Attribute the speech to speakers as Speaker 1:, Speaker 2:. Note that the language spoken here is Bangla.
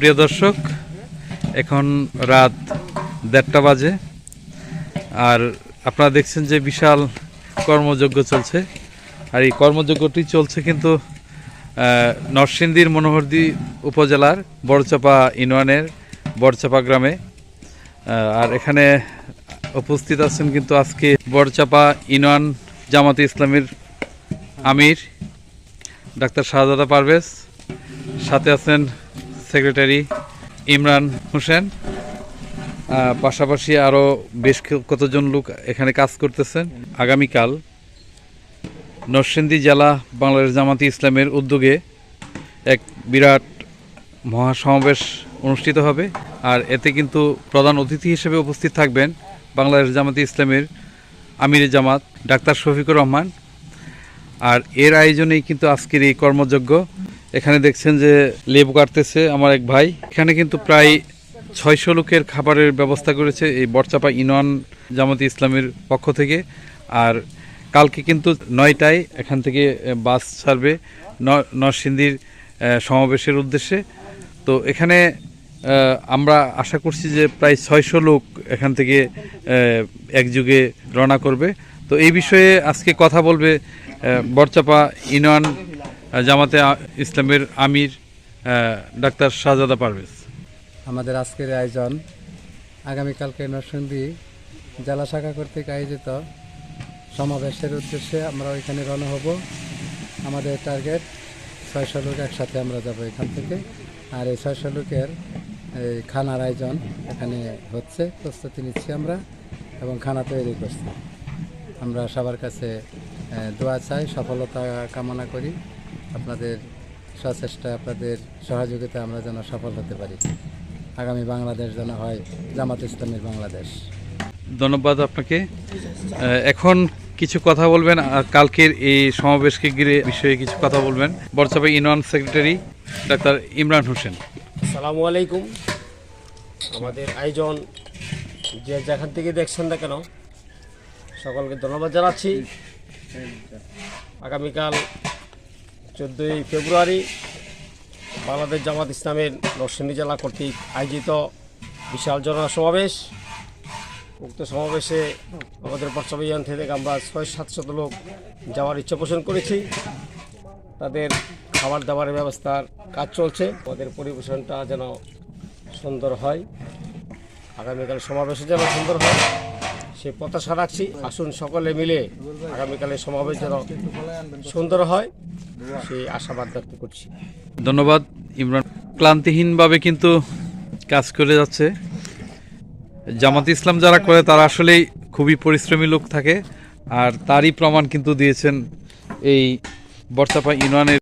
Speaker 1: প্রিয় দর্শক, এখন রাত দেড়টা বাজে। আর আপনারা দেখছেন যে বিশাল কর্মযজ্ঞ চলছে। আর এই কর্মযজ্ঞটি চলছে কিন্তু নরসিংদীর মনোহরদী উপজেলার বড়চাপা ইউনিয়নের বড়চাপা গ্রামে। আর এখানে উপস্থিত আছেন কিন্তু আজকে বড়চাপা ইউনিয়ন জামাতে ইসলামের আমির, ডাক্তার শাহজাদা পারভেজ। সাথে আছেন সেক্রেটারি ইমরান হোসেন পাশাপাশি আরও বেশ কতজন লোক এখানে কাজ করতেছেন। আগামীকাল নরসিংদী জেলা বাংলাদেশ জামাতি ইসলামের উদ্যোগে এক বিরাট মহাসমাবেশ অনুষ্ঠিত হবে। আর এতে কিন্তু প্রধান অতিথি হিসেবে উপস্থিত থাকবেন বাংলাদেশ জামাতি ইসলামের আমির জামাত ডাক্তার শফিকুর রহমান। আর এর আয়োজনেই কিন্তু আজকের এই কর্মযজ্ঞ। এখানে দেখছেন যে লেবু কাটতেছে আমার এক ভাই। এখানে কিন্তু প্রায় ছয়শো লোকের খাবারের ব্যবস্থা করেছে এই বরচাপা ইউনিয়ন জামাতি ইসলামের পক্ষ থেকে। আর কালকে কিন্তু নয়টায় এখান থেকে বাস ছাড়বে ন- নরসিংদীর সমাবেশের উদ্দেশ্যে। তো এখানে আমরা আশা করছি যে প্রায় ছয়শো লোক এখান থেকে একযুগে রওনা করবে। তো এই বিষয়ে আজকে কথা বলবে বরচাপা ইউনিয়ন জামাতে ইসলামের আমির ডাক্তার শাহজাদা পারভেজ।
Speaker 2: আমাদের আজকের আয়োজন আগামীকালকে নরসিংদী জেলা শাখা কর্তৃক আয়োজিত সমাবেশের উদ্দেশ্যে আমরা ওইখানে রওনা হব। আমাদের টার্গেট ছয়শো লোক একসাথে আমরা যাব এখান থেকে। আর এই ছয়শো লোকের এই খানার আয়োজন এখানে হচ্ছে, প্রস্তুতি নিচ্ছি আমরা এবং খানা তৈরি করছি। আমরা সবার কাছে দোয়া চাই, সফলতা কামনা করি। আপনাদের সচেষ্টা আপনাদের সহযোগিতা আমরা যেন সফল হতে পারি। আগামী বাংলাদেশ যেন হয় জামাত ইসলামের বাংলাদেশ।
Speaker 1: ধন্যবাদ আপনাকে। এখন কিছু কথা বলবেন আর কালকের এই সমাবেশকে ঘিরে বিষয়ে কিছু কথা বলবেন। Borchapa union secretary doctor Imran Hossain.
Speaker 3: আসসালামু আলাইকুম। আমাদের আয়োজন যে যেখান থেকে দেখছেন না কেন সকলকে ধন্যবাদ জানাচ্ছি। আগামীকাল চোদ্দোই ফেব্রুয়ারি বাংলাদেশ জামাত ইসলামের নরসিংদী জেলা কর্তৃক আয়োজিত বিশাল জনসমাবেশ। উক্ত সমাবেশে আমাদের বর্ষাবিয়ান থেকে আমরা ছয় সাতশত লোক যাওয়ার ইচ্ছা পোষণ করেছি। তাদের খাবার দাবারের ব্যবস্থার কাজ চলছে। ওদের পরিবেশনটা যেন সুন্দর হয়। আগামীকাল সমাবেশে যেন সুন্দর হয়। সে প্রত্যাশা রাখছি। আসুন সকলে মিলে আগামীকালে সমাবেশ যেন সুন্দর হয় সেই আশাবাদ ব্যক্ত করছি।
Speaker 1: ধন্যবাদ, ইমরান। ক্লান্তিহীনভাবে কিন্তু কাজ করে যাচ্ছে। জামাত ইসলাম যারা করে, তারা আসলেই খুবই পরিশ্রমী লোক থাকে। আর তারই প্রমাণ কিন্তু দিয়েছেন এই বর্তাপা ইউনিয়নের